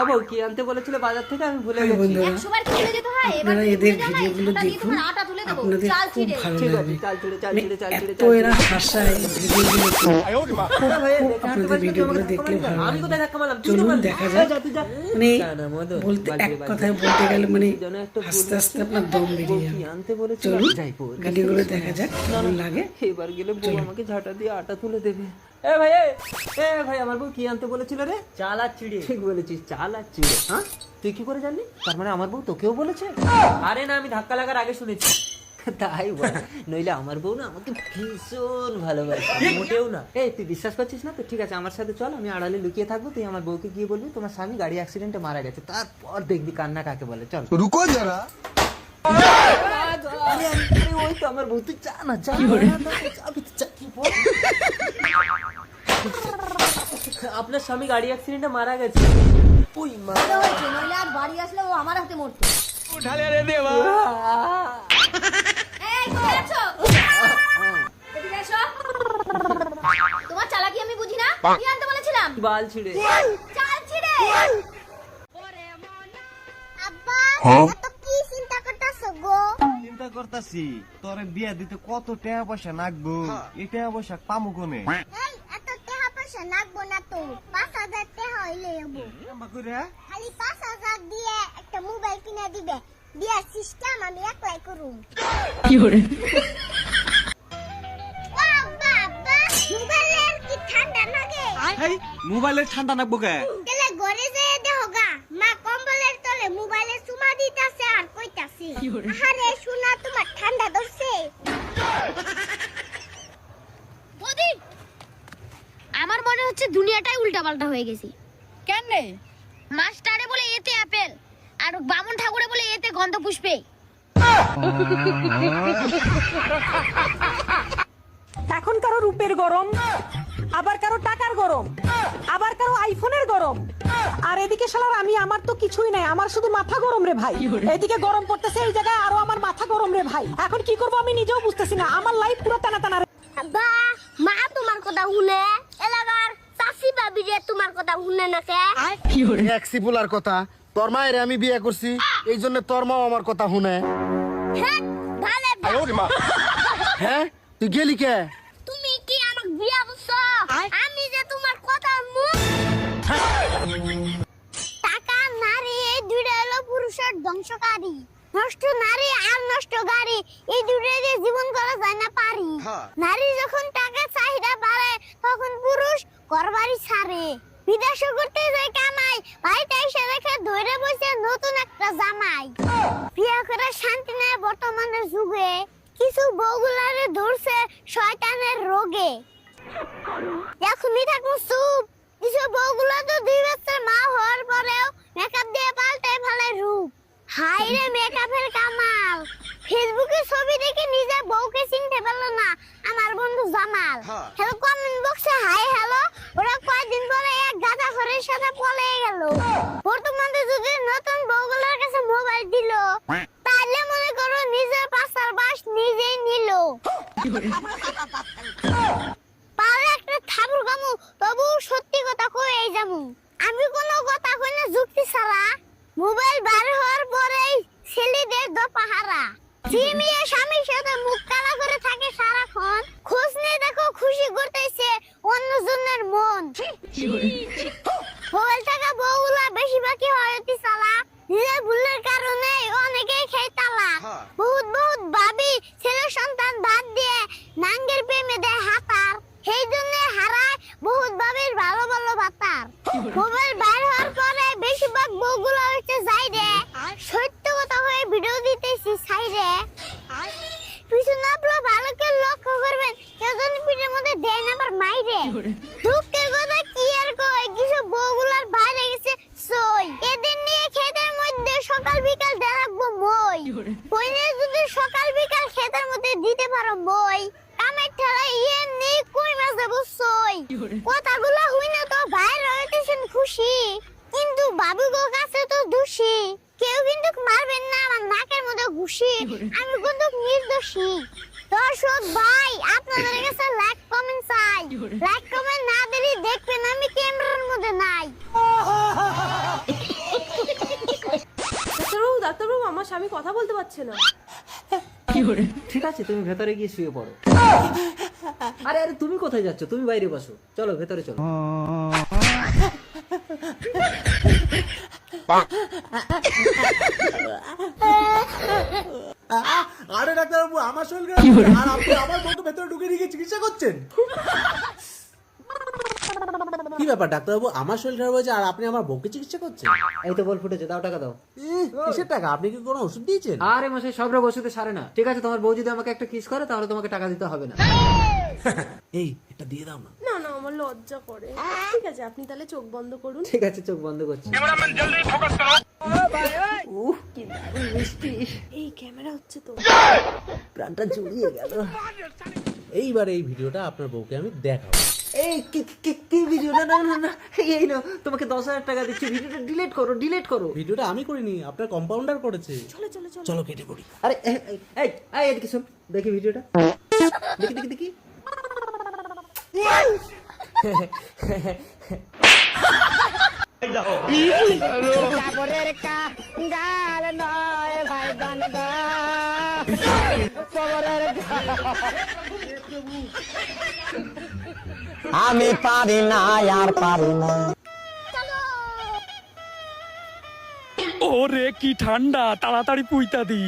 ও কি? আনতে বলেছিল বাজার থেকে আমি ভুলে গেছি। একশোবার কি তুলে যেতে হয় এবার এদের ভিডিওগুলো দেখুন। আটা তুলে দেবো আপনাদের চাল খুব ভালো ঠিক আছে চাল ছিঁড়ে চাল মানে ছিঁড়ে চাল ছিঁড়ে এত চাল এরা হাসায় ভিডিওগুলো আপনাদের ভিডিওগুলো দেখলে ভালো আমি। কোথায় ধাক্কা মারলাম চলুন দেখা যাক। যা, তুই যা। মানে বলতে এক কথায় বলতে গেলে মানে যেন একটা আস্তে আস্তে আপনার দম বেরিয়ে যাবে কি আনতে বলেছিল? চলুন ভিডিওগুলো দেখা যাক কেমন লাগে। এবার গেলে বউ আমাকে ঝাঁটা দিয়ে আটা তুলে দেবে। ভাই এ ভাই আমার বউ আনতে বলেছিল রে? বলেছিস চাল হ্যাঁ? তুই কি করে জানলি? তার মানে আমার বউ তোকেও বলেছে? আরে না আমি ধাক্কা লাগার আগে শুনেছি। তাই নইলে আমার বউ না আমাকে ভীষণ মোটেও না। এই তুই বিশ্বাস করছিস না তো? ঠিক আছে আমার সাথে চল আমি আড়ালে লুকিয়ে থাকব তুই আমার বউকে গিয়ে বলবি তোমার স্বামী গাড়ি অ্যাক্সিডেন্টে মারা গেছে তারপর দেখবি কান্না কাকে বলে। চল। রুকো যারা। ওই তো আমার বউ তুই চা না চা আপনার স্বামী গাড়ি অ্যাক্সিডেন্টে মারা গেছে। ওই মা। হয়েছে নইলে আজ বাড়ি আসলে ও আমার হাতে মরতো। এই কোথায় আছো? এদিকে এসো। তোমার চালাকি আমি বুঝি না? কি আনতে বলেছিলাম? বাল ছিঁড়ে। চাল ছিঁড়ে। আব্বা এত কি চিন্তা করতেছো গো? চিন্তা করতাছি তোরে বিয়া দিতে কত টাকা পয়সা লাগবো এই টাকা পয়সা পামু কোনে? এই এত টাকা পয়সা লাগবো তো পাঁচ হাজার টাকা হইলে যাব কেমবা করে খালি পাঁচ হাজার দিয়ে একটা মোবাইল কিনে দিবে। বিয়ার সিস্টেম আমি একলাই করুম। আব্বা আব্বা মোবাইলের কি ঠান্ডা লাগে হেই মোবাইলের ঠান্ডা লাগবো কে? তাহলে ঘরে যেয়ে দেখো গা মা কম্বলের তলে মোবাইলে চুমা দিতাছে আর কইতাছে। আরে শোনা তোমার ঠান্ডা ধরছে বৌদি আমার মনে হচ্ছে দুনিয়াটাই উল্টাপাল্টা হয়ে গেছে। কেন মাস্টারে বলে এতে আপেল আর বামুন ঠাকুরে বলে এতে গন্ধ পুষ্পে। এখন কারও রূপের গরম আবার কারও টাকার গরম আবার কারও আইফোনের গরম। আর এদিকে শালার আমি আমার তো কিছুই নাই আমার শুধু মাথা গরম রে ভাই। এদিকে গরম পড়তেছে এই জায়গায় আরও আমার মাথা গরম রে ভাই। এখন কি করব আমি নিজেও বুঝতেছি না আমার লাইফ পুরো টানা টানা রে। মা তোমার কথা শুনে এলাকার চাষি ভাবি যে তোমার কথা শুনে না কে? এক সিপুলার কথা। তোর মায়ের আমি বিয়ে করছি এই জন্য তোর মাও আমার কথা শুনে। হ্যাঁ হ্যাঁ তুই গেলি কে? তুমি কি আমাকে বিয়া করছ? আমি যে তোমার কথা টাকা নারী এই দুইটা হলো পুরুষের ধ্বংসকারী। নষ্ট নারী আর নষ্ট গাড়ি এই দুইটা যে জীবন করা যায় না পারি। নারী যখন টাকা চাহিদা বাড়ে তখন পুরুষ ঘরবাড়ি ছাড়ে। বিদেশে করতে যায় কামাই বাড়িতে এসে রেখে ধরে বসে নতুন একটা জামাই। বিয়া করে শান্তি নেয় বর্তমানের যুগে। কিছু বউগুলারে ধরছে শয়তানের রোগে। এখনই থাকুন চুপ। কিছু বউগুলো তো দুই বছর মা হওয়ার পরেও মেকআপ দিয়ে পাল্টে ফেলে রূপ। হাই রে মেকআপের কামাল। ফেসবুকে ছবি দেখে নিজে বউকে চিনতে পারল না আমার বন্ধু জামাল। হ্যালো কমেন্ট বক্সে হাই হ্যালো ওরা কয়েকদিন পরে এক গাদা ঘরের সাথে পলে গেল। বর্তমানে যদি নতুন বউগুলোর কাছে মোবাইল দিল, তাহলে মনে করো নিজের পাশার বাস নিজেই নিল। একটা থাবুর সত্যি কথা কই যামু আমি কোনো কথা কই যুক্তি ছাড়া। মোবাইল বার হওয়ার পরেই ছেলেদের দো পাহারা। স্বামীর সাথে মুখ করে থাকে সারাক্ষণ, খোঁজ নিয়ে দেখো খুশি করতেছে অন্যজনের মন। মোবাইল থাকা বউগুলা বেশিরভাগই হয় অতি চালা নিজের ভুলের কারণে অনেকেই খেয়ে তালা বহুত বহুত ভাবি ছেলে সন্তান বাদ দিয়ে নাঙ্গের প্রেমে দেয় হাতার। সেই জন্য হারায় বহুত ভাবির ভালো ভালো বাতার ভাই আপনাদের কাছে লাইক কমেন্ট চাই লাইক কমেন্ট না দিলে দেখবেন আমি ক্যামেরার মধ্যে নাই ডাক্তারবাবু ডাক্তারবাবু আমার স্বামী কথা বলতে পারছে না ঠিক আছে তুমি ভেতরে গিয়ে শুয়ে পড়ো আরে আরে তুমি কোথায় যাচ্ছ তুমি বাইরে বসো চলো ভেতরে চলো আহ ডাক্তারবাবু আমার শরীর খারাপ আর আপনি আমার বউকে ভেতরে ঢুকে চিকিৎসা করছেন? কি ব্যাপার ডাক্তারবাবু? আমার শরীর খারাপ হয়েছে আর আপনি আমার বউকে চিকিৎসা করছেন? এই তো বল ফুটেছে দাও টাকা দাও। ইহ, কিসের টাকা? আপনি কি কোনো ওষুধ দিয়েছেন? আরে মশাই সব রোগ ওষুধে সারে না। ঠিক আছে তোমার বউ যদি আমাকে একটা কিস করে তাহলে তোমাকে টাকা দিতে হবে না। এই এটা দিয়ে দাও না। না না আমার লজ্জা করে। ঠিক আছে আপনি তাহলে চোখ বন্ধ করুন। ঠিক আছে চোখ বন্ধ করছি। উহ, কি দারুণ মিষ্টি। এই ক্যামেরা হচ্ছে তো। প্রাণটা জুড়িয়ে গেল। এইবার এই ভিডিওটা আপনার বউকে আমি দেখাবো। এই কি কি কি ভিডিও না না না না এই নাও তোমাকে দশ হাজার টাকা দিচ্ছি। ভিডিওটা ডিলিট করো ডিলিট করো। ভিডিওটা আমি করিনি আপনার কম্পাউন্ডার করেছে। চলো চলো চলো। চলো কেটে পড়ি। আরে এই, এই, এই এই এদিকে শোন দেখি ভিডিওটা। দেখি দেখি দেখি। আমি পারি না আর পারি না। ওরে কি ঠান্ডা তাড়াতাড়ি পুইতা দি।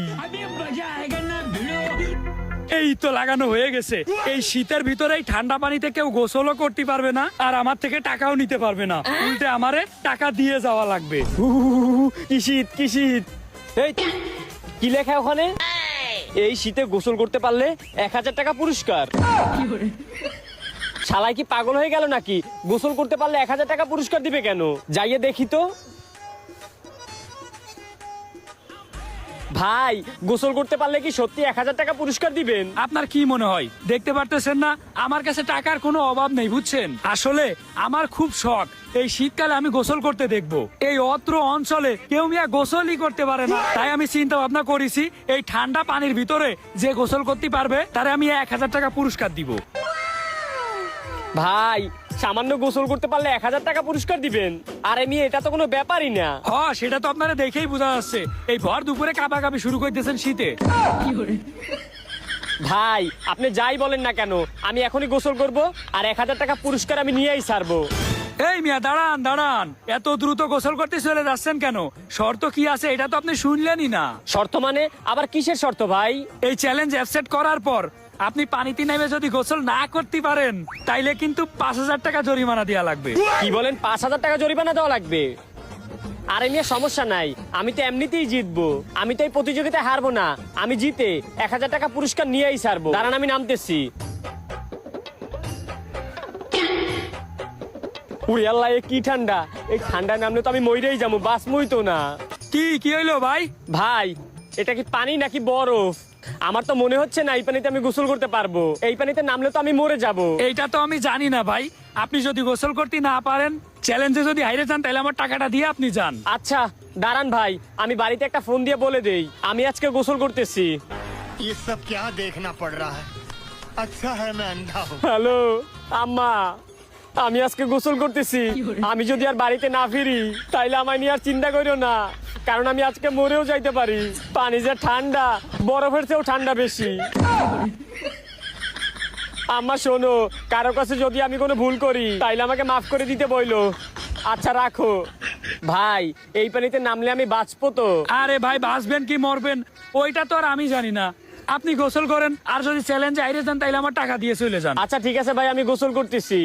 এই তো লাগানো হয়ে গেছে। এই শীতের ভিতরে ঠান্ডা পানিতে কেউ গোসলও করতে পারবে না, আর আমার থেকে টাকাও নিতে পারবে না। উল্টে আমারে টাকা দিয়ে যাওয়া লাগবে। কি শীত কি শীত। কি লেখা ওখানে? এই শীতে গোসল করতে পারলে এক হাজার টাকা পুরস্কার। শালাই কি পাগল হয়ে গেল নাকি? গোসল করতে পারলে এক হাজার টাকা পুরস্কার দিবে কেন? যাইয়ে দেখি তো। ভাই, গোসল করতে পারলে কি সত্যি এক হাজার টাকা পুরস্কার দিবেন? আপনার কি মনে হয়? দেখতে পারতেছেন না? আমার কাছে টাকার কোনো অভাব নেই, বুঝছেন? আসলে আমার খুব শখ। এই শীতকালে আমি গোসল করতে দেখব। এই অত্র অঞ্চলে কেউ মিয়া গোসলই করতে পারে না। তাই আমি চিন্তা ভাবনা করেছি, এই ঠান্ডা পানির ভিতরে যে গোসল করতে পারবে, তারে আমি এক হাজার টাকা পুরস্কার দিব। ভাই সামান্য গোসল করতে পারলে এক হাজার টাকা পুরস্কার দিবেন। আর আমি এটা তো কোনো ব্যাপারই না। হ সেটা তো আপনারা দেখেই বোঝা যাচ্ছে। এই ভর দুপুরে কাপাকাপি শুরু করতেছেন শীতে। ভাই আপনি যাই বলেন না কেন আমি এখনই গোসল করব আর এক হাজার টাকা পুরস্কার আমি নিয়েই ছাড়বো এই মিয়া দাঁড়ান দাঁড়ান। এত দ্রুত গোসল করতে চলে যাচ্ছেন কেন? শর্ত কি আছে এটা তো আপনি শুনলেনই না। শর্ত মানে? আবার কিসের শর্ত ভাই? এই চ্যালেঞ্জ অ্যাকসেপ্ট করার পর আপনি পানিতে নেমে যদি গোসল না করতে পারেন তাইলে কিন্তু পাঁচ হাজার টাকা জরিমানা দেওয়া লাগবে। কি বলেন? পাঁচ হাজার টাকা জরিমানা দেওয়া লাগবে? আরে নিয়ে সমস্যা নাই। আমি তো এমনিতেই জিতবো। আমি তো এই প্রতিযোগিতায় হারবো না। আমি জিতে এক হাজার টাকা পুরস্কার নিয়েই ছাড়বো। দাঁড়ান আমি নামতেছি। উড়ি আল্লাহ এ কি ঠান্ডা? এই ঠান্ডা নামলে তো আমি মইরেই যাব বাস মই তো না। কি কি হইল ভাই? ভাই এটা কি পানি নাকি বরফ আমার তো মনে হচ্ছে না এই পানিতে আমি গোসল করতে পারবো এই পানিতে নামলে তো আমি মরে যাব এইটা তো আমি জানি না ভাই আপনি যদি গোসল করতে না পারেন চ্যালেঞ্জে যদি হাইরে যান তাহলে আমার টাকাটা দিয়ে আপনি যান আচ্ছা দাঁড়ান ভাই আমি বাড়িতে একটা ফোন দিয়ে বলে দেই আমি আজকে গোসল করতেছি ये सब क्या देखना पड़ रहा है अच्छा है मैं अंधा हूँ হ্যালো আম্মা আমি আজকে গোসল করতেছি আমি যদি আর বাড়িতে না ফিরি তাইলে আমায় নিয়ে আর চিন্তা করিও না কারণ আমি আজকে মরেও যাইতে পারি। পানি যে ঠান্ডা বরফের চেয়েও ঠান্ডা বেশি। আম্মা শোনো কারও কাছে যদি আমি কোনো ভুল করি তাইলে আমাকে মাফ করে দিতে বইলো। আচ্ছা রাখো। ভাই এই পানিতে নামলে আমি বাঁচবো তো? আরে ভাই বাঁচবেন কি মরবেন? ওইটা তো আর আমি জানি না। আপনি গোসল করেন আর যদি চ্যালেঞ্জে আইরে যান তাইলে আমার টাকা দিয়ে চলে যান। আচ্ছা ঠিক আছে ভাই আমি গোসল করতেছি।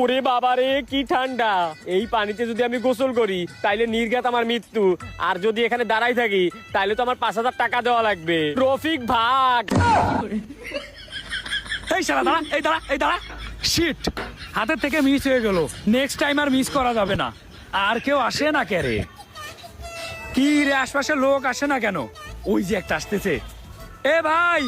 ওরে বাবা রে, কি ঠান্ডা। এই পানিতে যদি আমি গোসল করি, তাইলে নির্ঘাত আমার মৃত্যু। আর যদি এখানে দাঁড়াই থাকি, তাইলে তো আমার পাঁচ হাজার টাকা দেওয়া লাগবে। রফিক ভাগ। এই শালা, দাঁড়া, এই দাঁড়া এই দাঁড়া। শিট হাতের থেকে মিস হয়ে গেল। নেক্সট টাইম আর মিস করা যাবে না। আর কেউ আসে না কে কি রে আশপাশে লোক আসে না কেন? ওই যে একটা আসতেছে। এ ভাই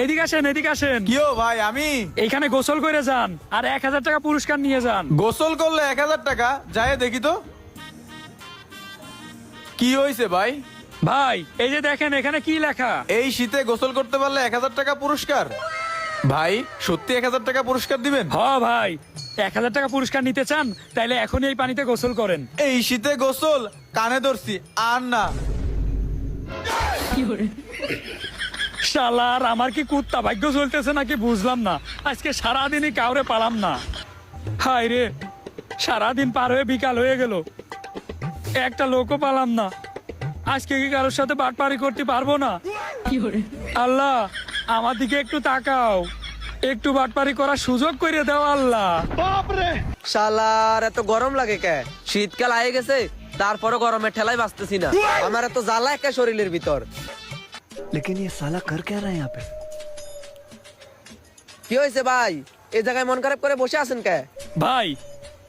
এদিকে আসেন এদিকে আসেন। কিও ভাই আমি? এইখানে গোসল করে যান আর এক হাজার টাকা পুরস্কার নিয়ে যান। গোসল করলে এক হাজার টাকা? যায় দেখি তো। কি হয়েছে ভাই? ভাই এই যে দেখেন এখানে কি লেখা? এই শীতে গোসল করতে পারলে এক হাজার টাকা পুরস্কার? ভাই সত্যি এক হাজার টাকা পুরস্কার দিবেন? হ ভাই এক হাজার টাকা পুরস্কার নিতে চান তাইলে এখনই এই পানিতে গোসল করেন। এই শীতে গোসল কানে ধরছি আর না। শালার আমার কি কুত্তা ভাগ্য চলতেছে নাকি বুঝলাম না। আজকে সারাদিনই কাউরে পালাম না। হাই রে সারাদিন পার হয়ে বিকাল হয়ে গেল। একটা লোকও পালাম না। আজকে কি কারোর সাথে বাটপারি করতে পারব না? আল্লাহ আমার দিকে একটু তাকাও। একটু বাটপারি করার সুযোগ করে দাও আল্লাহ। শালার এত গরম লাগে কে? শীতকাল আয়ে গেছে তারপরও গরমের ঠেলায় বাঁচতেছি না। আমার এত জ্বালা একা শরীরের ভিতর। लेकिन ये साला कर क्या रहा है यहाँ पे কি হয়েছে ভাই এই জায়গায় মন খারাপ করে বসে আছেন কে ভাই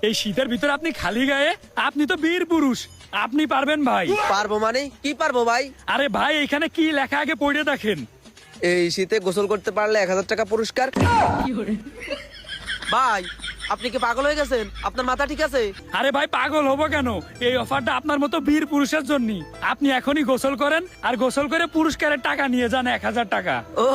এই শীতের ভিতরে আপনি খালি গায়ে আপনি তো বীর পুরুষ আপনি পারবেন ভাই পারবো মানে কি পারবো ভাই আরে ভাই এখানে কি লেখা আগে পড়ে দেখেন এই শীতে গোসল করতে পারলে এক হাজার টাকা পুরস্কার ভাই আপনি কি পাগল হয়ে গেছেন? আপনার মাথা ঠিক আছে? আরে ভাই পাগল হব কেন? এই অফারটা আপনার মতো বীর পুরুষের জন্য আপনি এখনই গোসল করেন আর গোসল করে পুরস্কারের টাকা নিয়ে যান এক হাজার টাকা। ও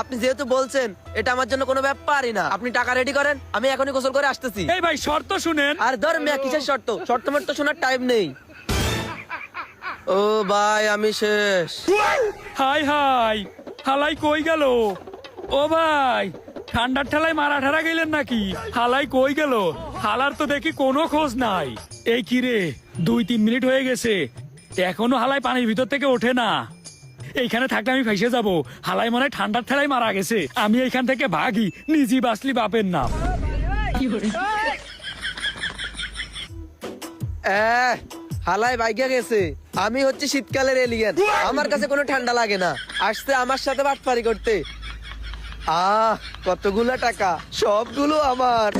আপনি যেহেতু বলছেন এটা আমার জন্য কোনো ব্যাপারই না। আপনি টাকা রেডি করেন আমি এখনই গোসল করে আসতেছি। এই ভাই শর্ত শুনেন। আর ধর মিয়া কিসের শর্ত? শর্ত মর্ত শোনার টাইম নেই। ও ভাই আমি শেষ। Hi hi. হালাই কই গেল? ও ভাই ঠান্ডার ঠেলায় মারা ঠারা গেলেন নাকি? হালাই কই গেল? হালার তো দেখি কোনো খোঁজ নাই। এই কি রে? দুই তিন মিনিট হয়ে গেছে। এখনও হালাই পানির ভিতর থেকে ওঠে না। এইখানে থাকলে আমি ফেসে যাব। হালাই মনে ঠান্ডার ঠেলায় মারা গেছে। আমি এইখান থেকে ভাগি নিজে বাসলি বাপের নাম। হালায় বাইকে গেছে। আমি হচ্ছে শীতকালের এলিয়েন আমার কাছে কোনো ঠান্ডা লাগে না। আসতে আমার সাথে বাটপারি করতে। আহ কতগুলো টাকা? সবগুলো আমার।